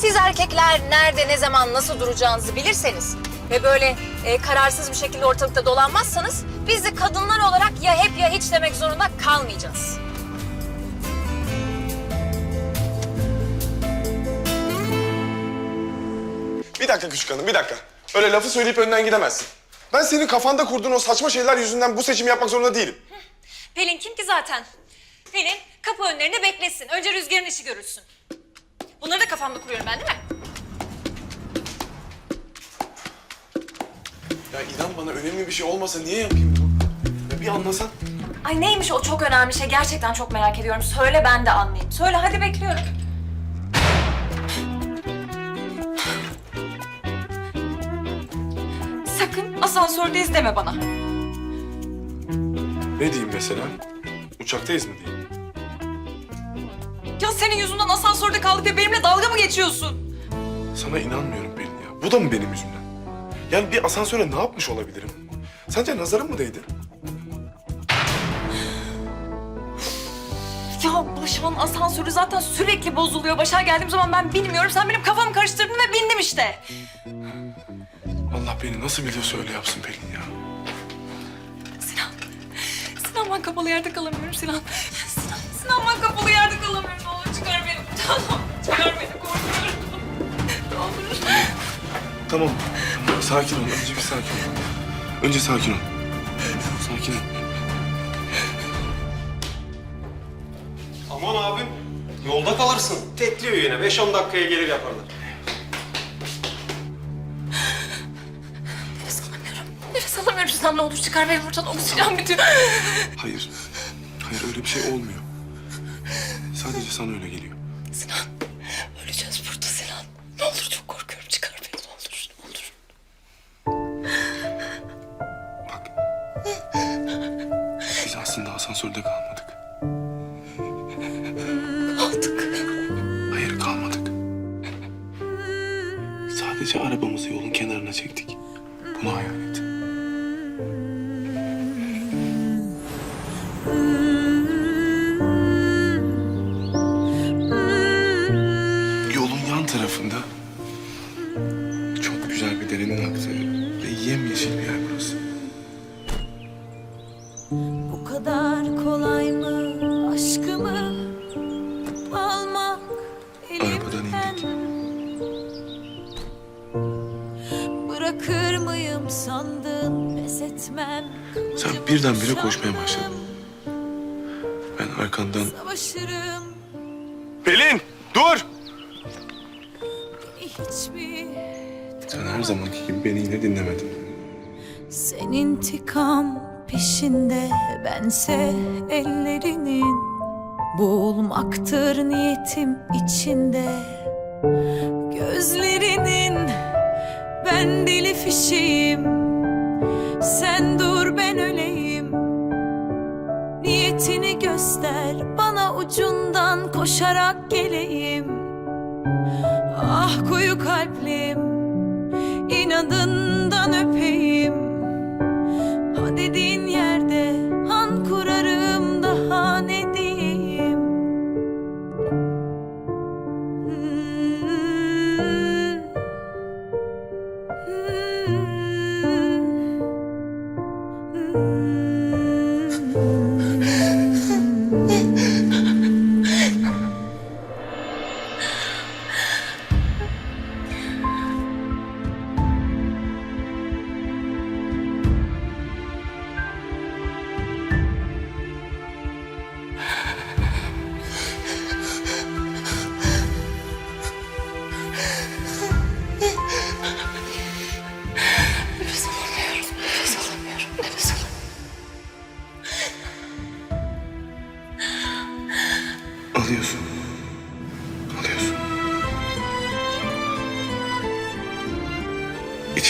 Siz erkekler nerede, ne zaman, nasıl duracağınızı bilirseniz ve böyle e, kararsız bir şekilde ortalıkta dolanmazsanız biz de kadınlar olarak ya hep ya hiç demek zorunda kalmayacağız. Bir dakika küçük hanım, bir dakika. Öyle lafı söyleyip önden gidemezsin. Ben senin kafanda kurduğun o saçma şeyler yüzünden bu seçimi yapmak zorunda değilim. Pelin kim ki zaten? Pelin kapı önlerinde beklesin. Önce rüzgarın işi görülsün. Bunları da kafamda kuruyorum ben değil mi? Ya inan bana önemli bir şey olmasa niye yapayım bunu? Ya bir anlasan. Ay neymiş o çok önemli şey gerçekten çok merak ediyorum. Söyle ben de anlayayım. Söyle hadi bekliyorum. Sakın asansörde izleme bana. Ne diyeyim mesela? Uçaktayız mı diyeyim? Ya senin yüzünden asansörde kaldık ve benimle dalga mı geçiyorsun? Sana inanmıyorum Pelin ya. Bu da mı benim yüzümden? Yani bir asansöre ne yapmış olabilirim? Sence nazarım mı değdi? Ya Başak'ın asansörü zaten sürekli bozuluyor. Başak'a geldiğim zaman ben bilmiyorum. Sen benim kafamı karıştırdın ve bindim işte. Allah beni nasıl biliyorsa öyle yapsın Pelin ya. Sinan. Sinan ben kapalı yerde kalamıyorum Sinan. Sinan, Sinan ben kapalı yerde kalamıyorum. Olur çıkar beni. Korkuyorum. Ne olur. Tamam, tamam. Sakin ol. Önce bir sakin ol. Önce sakin ol. Sakin ol. Aman abim, yolda kalırsın. Tekliyor yine, 5-10 dakikaya gelir yaparlar. Nefes alamıyorum. Nefes alamıyorum Sinan. Ne olur çıkar beni buradan. Oksijen bitiyor. Hayır. Hayır öyle bir şey olmuyor. Sadece sana öyle geliyor. Sinan. Öleceğiz burada Sinan. Ne olur çok korkuyorum. Çıkar beni. Ne olur. Ne olur. Bak. Biz aslında asansörde kalmadık. Kaldık. Hayır kalmadık. Sadece arabamızı yolun kenarına çektik. Bunu hayal et. Sandın pes etmem. Sen birdenbire koşmaya başladın. Ben arkandan... Savaşırım Pelin dur! hiç mi? Sen her zamanki gibi beni yine dinlemedin. Sen intikam peşinde bense ellerinin Boğulmaktır niyetim içinde Gözlerinin ben deli fişeğim. Sen dur ben öleyim. Niyetini göster bana ucundan koşarak geleyim. Ah koyu kalplim inadından öpeyim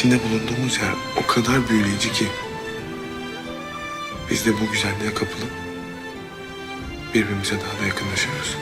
İçinde bulunduğumuz yer o kadar büyüleyici ki... ...biz de bu güzelliğe kapılıp... ...birbirimize daha da yakınlaşıyoruz.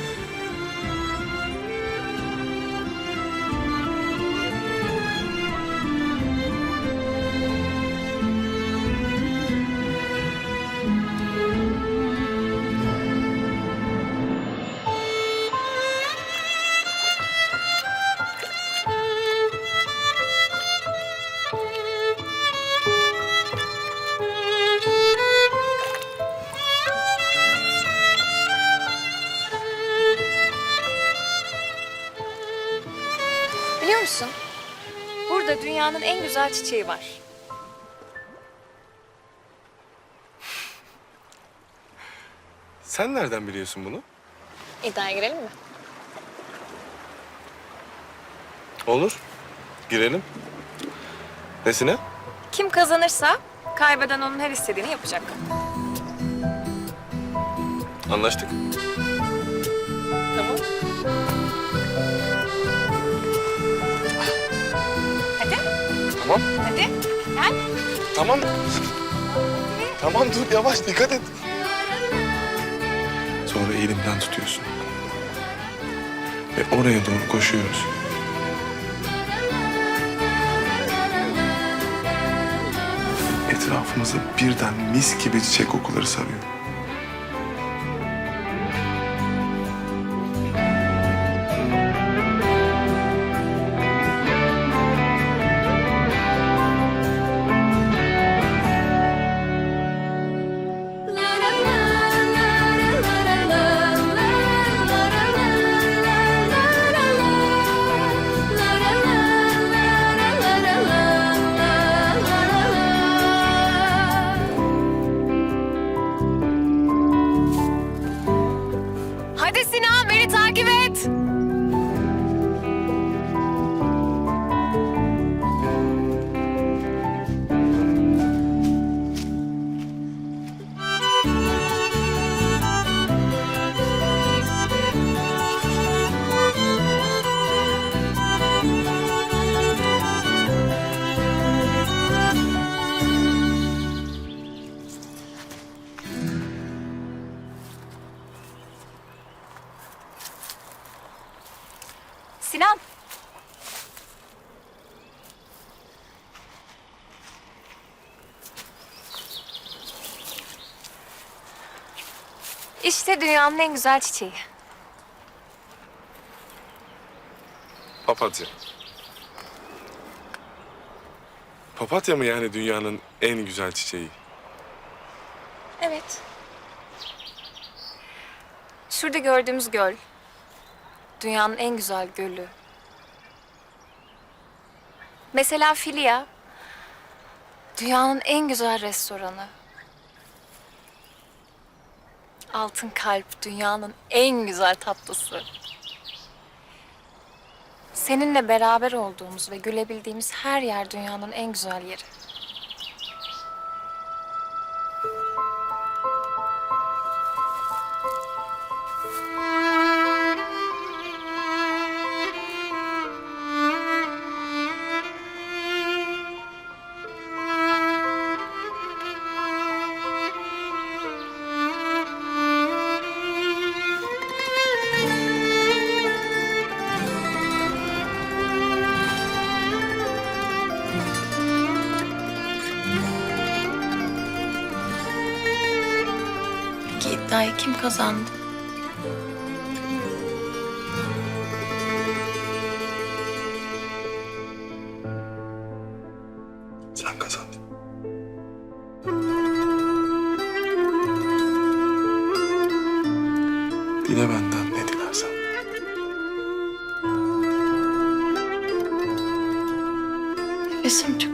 Musun? Burada dünyanın en güzel çiçeği var. Sen nereden biliyorsun bunu? İddiaya girelim mi? Olur. Girelim. Nesine? Kim kazanırsa kaybeden onun her istediğini yapacak. Anlaştık. Tamam. Tamam. hadi. Gel. Tamam. Tamam dur yavaş dikkat et. Sonra elimden tutuyorsun. Ve oraya doğru koşuyoruz. Etrafımızı birden mis gibi çiçek kokuları sarıyor. Sinan. İşte dünyanın en güzel çiçeği. Papatya. Papatya mı yani dünyanın en güzel çiçeği? Evet. Şurada gördüğümüz göl. Dünyanın en güzel gölü. Mesela Filia. Dünyanın en güzel restoranı. Altın Kalp dünyanın en güzel tatlısı. Seninle beraber olduğumuz ve gülebildiğimiz her yer dünyanın en güzel yeri. İddiayı kim kazandı? Sen kazandın. Dile benden ne dilersen. Nefesim.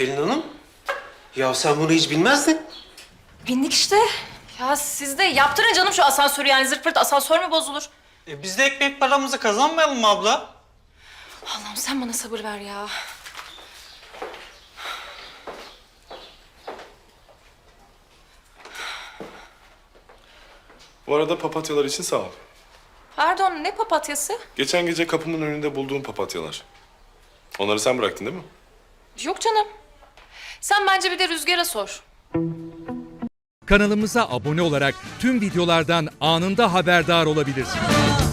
Pelin Hanım. Ya sen bunu hiç bilmezdin. Bindik işte. Ya siz de yaptırın canım şu asansörü yani zırt pırt asansör mü bozulur? E biz de ekmek paramızı kazanmayalım mı abla? Allah'ım sen bana sabır ver ya. Bu arada papatyalar için sağ ol. Pardon ne papatyası? Geçen gece kapımın önünde bulduğum papatyalar. Onları sen bıraktın değil mi? Yok canım. Sen bence bir de Rüzgar'a sor. Kanalımıza abone olarak tüm videolardan anında haberdar olabilirsiniz.